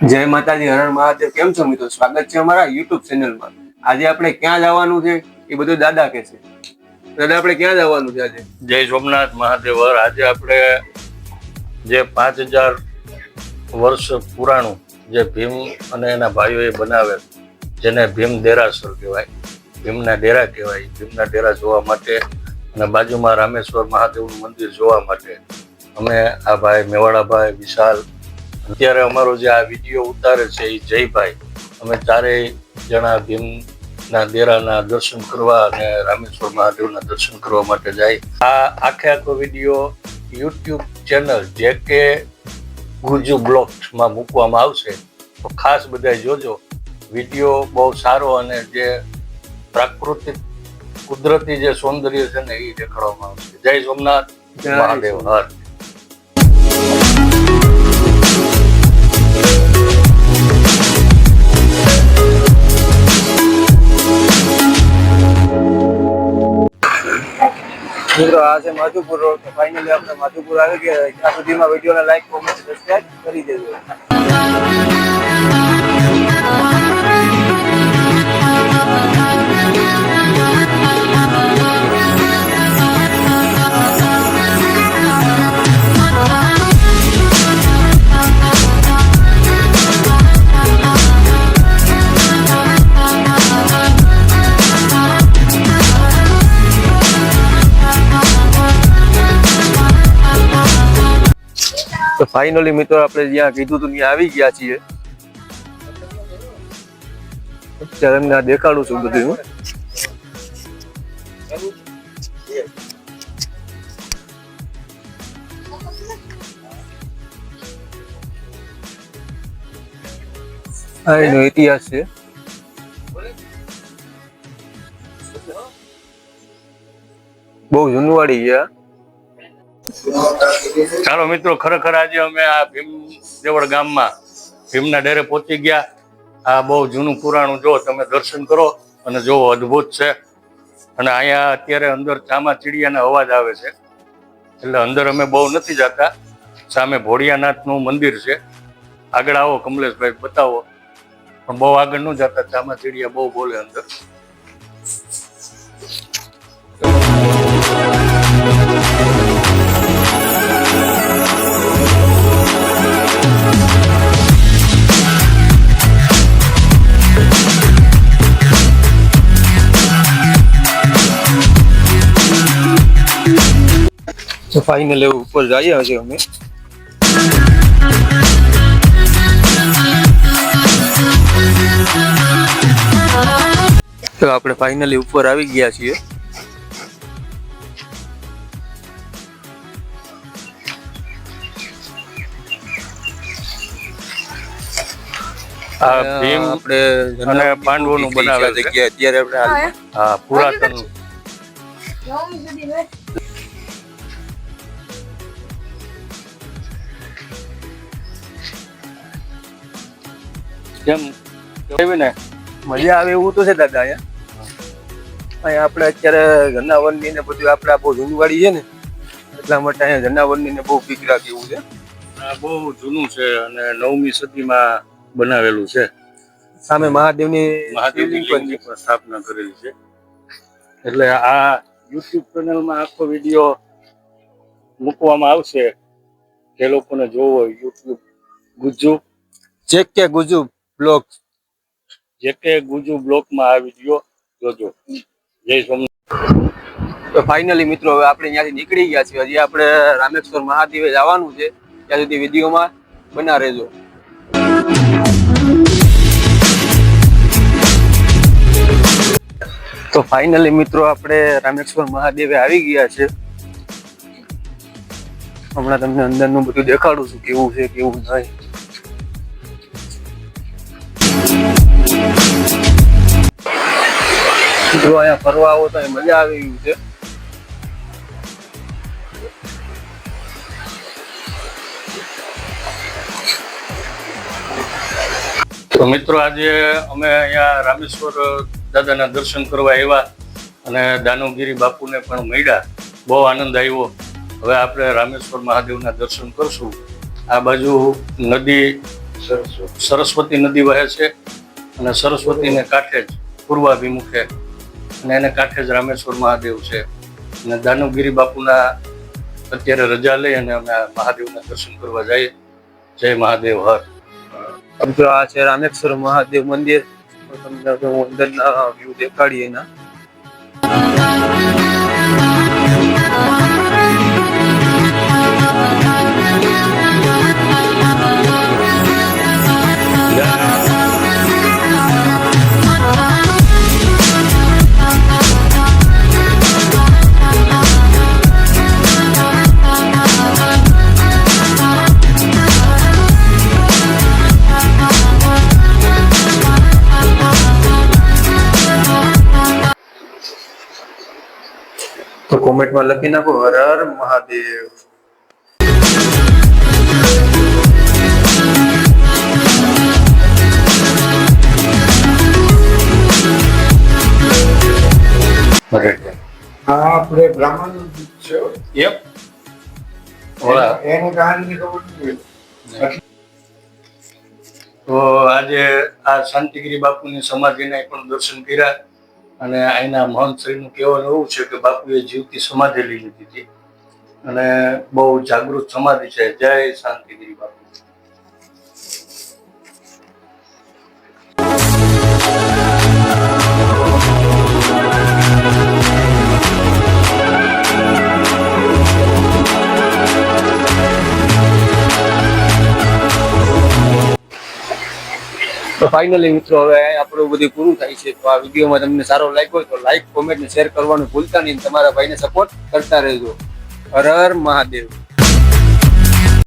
જય માતાજી, હરણ મહાદેવ. કેમ છો મિત્રો? સ્વાગત છે અમારા યુટ્યુબ ચેનલમાં આજે આપણે ક્યાં જવાનું છે એ બધું દાદા કે છે. દાદા, આપણે ક્યાં જવાનું છે આજે? જય સોમનાથ મહાદેવ. આજે આપણે જે પાંચ હજાર વર્ષ પુરાણું જે ભીમ અને એના ભાઈઓએ બનાવેલ, જેને ભીમ દેરાસર કહેવાય, ભીમના ડેરા કહેવાય, ભીમના ડેરા જોવા માટે અને બાજુમાં રામેશ્વર મહાદેવનું મંદિર જોવા માટે અમે આ ભાઈ મેવાડાભાઈ વિશાલ અત્યારે અમારો જે આ વીડિયો ઉતારે છે એ જયભાઈ. અમે ચારેય જણા ભીમના દેરાના દર્શન કરવા અને રામેશ્વર મહાદેવના દર્શન કરવા માટે જાય. આ આખે આખો વીડિયો યુટ્યુબ ચેનલ જે કે ગુજુ બ્લોગ્સમાં મૂકવામાં આવશે. તો ખાસ બધા જોજો. વીડિયો બહુ સારો અને જે પ્રાકૃતિક કુદરતી જે સૌંદર્ય છે ને એ દેખાડવામાં આવશે. જય સોમનાથ મહાદેવ હર. મિત્રો, આ છે માધુપુર રોડ. તો ફાઇનલી આપણે માધુપુર આવી ગયા. આ સુધીમાં વિડીયોને લાઈક કોમેન્ટ સબસ્ક્રાઈબ કરી દેજો. ફાઇનલી મિત્રો, આપણે જ્યાં કીધું હતું, ત્યાં આવી ગયા છીએ અત્યારે એમને આ દેખાડું છું બધું હું. એનો ઇતિહાસ છે બહુ જૂનવાડી ગયા. ચાલો મિત્રો, ખરેખર આજે અમે આ ભીમ દેવળ ગામમાં ભીમના ડેરે પહોંચી ગયા. આ બહુ જૂનું પુરાણું જો તમે દર્શન કરો અને જો અદ્ભુત છે. અને અહીંયા અત્યારે અંદર ચામા ચીડિયાના અવાજ આવે છે. એટલે અંદર અમે બહુ નથી જતા. સામે ભોળિયાનાથનું મંદિર છે. આગળ આવો કમલેશભાઈ, બતાવો. પણ બહુ આગળ ન જતા ચામા ચીડિયા બહુ બોલે અંદર. તો ફાઇનલ એવું ઉપર જઈએ હશે અમે. તો આપણે ફાઇનલી ઉપર આવી ગયા છીએ. આ ભીમ આપણે અને પાંડવોનું બનાવેલ છે. જગ્યા અત્યારે આપણે હા પુરાતન. કેવી ને મજા આવે એવું તો છે દાદા અહીંયા. અહીંયા આપણે અત્યારે જનાવરની ને બધું આપણે બહુ જૂનવાડી છે ને એટલા માટે અહીંયા જનાવરની ને બહુ બીક રાખે છે. આ બહુ જૂનું છે અને નવમી સદીમાં બનાવેલું છે. સામે મહાદેવની મહાદેવની સ્થાપના કરેલી છે. એટલે આ યુટ્યુબ ચેનલમાં આખો વીડિયો મૂકવામાં આવશે. જે લોકોને જોવો યુટ્યુબ ગુજુ ચેક કે ગુજુ બ્લોગ જે કે ગુજુ બ્લોકમાં આ વીડિયો જોજો. જય સોમનાથ તો ફાઇનલી મિત્રો, હવે આપણે ત્યાંથી નીકળી ગયા છીએ. હજી આપણે રામેશ્વર મહાદેવે જવાનું છે. ત્યાં સુધી વિડીયોમાં બના રહેજો. તો ફાઇનલી મિત્રો, આપણે રામેશ્વર મહાદેવે આવી ગયા છે. હમણાં તમને અંદરનું બધું દેખાડું છું, કેવું છે, કેવું નહીં. જો અહીંયા ફરવા આવો તો મજા આવી ગયું છે. તો મિત્રો આજે અમે અહીંયા રામેશ્વર દાદાના દર્શન કરવા આવ્યા અને દાનવગીરી બાપુને પણ મળ્યા. બહુ આનંદ આવ્યો. હવે આપણે રામેશ્વર મહાદેવના દર્શન કરશું. આ બાજુ નદી સરસ્વતી નદી વહે છે અને સરસ્વતીને કાંઠે જ પૂર્વાભિમુખે અને એને કાંઠે જ રામેશ્વર મહાદેવ છે. અને દાનવગીરી બાપુના અત્યારે રજા લઈ અને અમે મહાદેવના દર્શન કરવા જઈએ. જય મહાદેવ, હર. આ છે રામેશ્વર મહાદેવ મંદિર. તમને વ્યૂ દેખાડીએ એના. તો કોમેન્ટમાં લખી નાખો હર હર મહાદેવ. આ આપણે બ્રાહ્મણ છે. યપ ઓલા. એની કહાની ખબર નથી. તો આજે આ શાંતિગીરી બાપુની સમાધિના પણ દર્શન કર્યા. અને અહીંના મહંતશ્રીનું કહેવાનું એવું છે કે બાપુએ જીવતી સમાધિ લઈ લીધી હતી. અને બહુ જાગૃત સમાધિ છે. જય શાંતિગીરી બાપુ. તો ફાઇનલી મિત્રો હવે આપણું બધું પૂરું થાય છે. તો આ વિડીયોમાં તમને સારો લાગ્યો તો લાઈક કોમેન્ટ શેર કરવાનું ભૂલતા નહીં તમારા ભાઈને સપોર્ટ કરતા રહેજો. હર હર મહાદેવ.